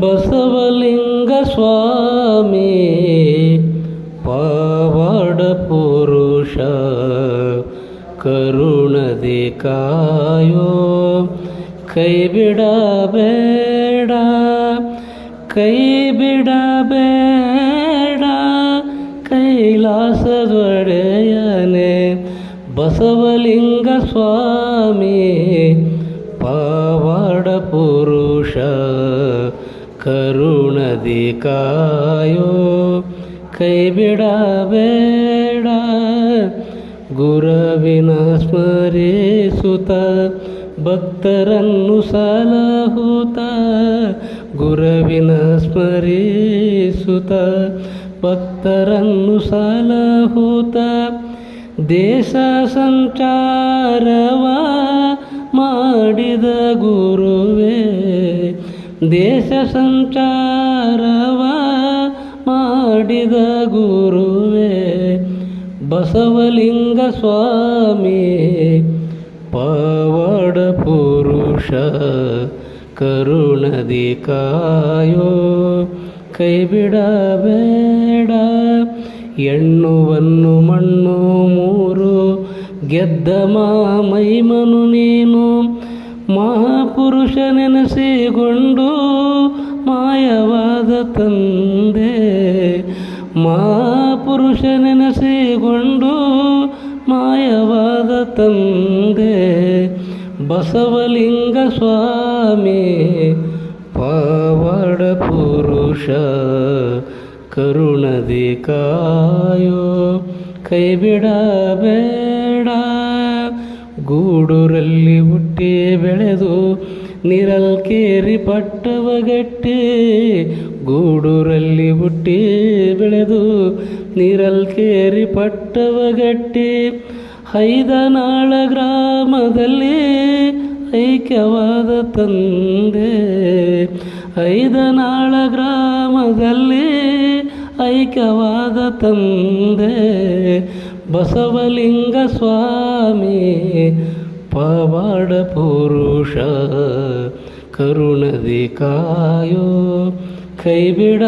ಬಸವಲಿಂಗ ಸ್ವಾಮಿ ಪಾವಡ ಪುರುಷ ಕರುಣದಿ ಕಾಯೋ ಕೈ ಬಿಡಬೇಡ ಕೈ ಬಿಡಬೇಡ ಬಸವಲಿಂಗ ಸ್ವಾಮಿ, ಪಾವಾಡ ಪುರುಷ, ಕರುಣದಿ ಕಾಯೋ, ಕೈ ಬಿಡಬೇಡ ಗುರವಿನ ಸ್ಮರಿಸುತ್ತ, ಭಕ್ತರನ್ನು ಸಲಹುತ ಗುರವಿನ ಸ್ಮರಿಸುತ್ತ, ಭಕ್ತರನ್ನು ಸಲಹುತ ದೇಶ ಸಂಚಾರವ ಮಾಡಿದ ಗುರುವೇ, ದೇಶ ಸಂಚಾರವ ಮಾಡಿದ ಗುರುವೇ, ಬಸವಲಿಂಗ ಸ್ವಾಮಿ, ಪವಾಡ ಪುರುಷ, ಕರುಣದಿ ಕಾಯೋ, ಕೈ ಬಿಡಬೇಡ ಮೂರು ಗೆದ್ದ ಮೈಮನು ನೀನು ಮಹಾಪುರುಷ ನೆನೆಸಿಕೊಂಡು ಮಾಯವಾದ ತಂದೆ. ಮಹಾಪುರುಷ ನೆನೆಸಿಕೊಂಡು ಮಾಯವಾದ ತಂದೆ. ಬಸವಲಿಂಗ ಸ್ವಾಮಿ, ಪಾವಡ ಪುರುಷ, ಕರುಣದಿ ಕಾಯೋ ಕೈ ಬಿಡಬೇಡ ಗೂಡೂರಲ್ಲಿ ಹುಟ್ಟಿ ಬೆಳೆದು ನಿರಲ್ಕೇರಿ ಪಟ್ಟವಗಟ್ಟಿ ಗೂಡೂರಲ್ಲಿ ಹುಟ್ಟಿ ಬೆಳೆದು ನಿರಲ್ಕೇರಿ ಪಟ್ಟವಗಟ್ಟಿ ಐದನಾಳ ಗ್ರಾಮದಲ್ಲಿ ಐಕ್ಯವಾದ ತಂದೆ. ಐದನಾಳ ಗ್ರಾಮದಲ್ಲಿ ಐಕ್ಯವಾದ ತಂದೆ ಬಸವಲಿಂಗ ಸ್ವಾಮಿ ಪವಾಡ ಪುರುಷ ಕರುಣದಿ ಕಾಯೋ ಕೈ ಬಿಡ.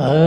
ಆ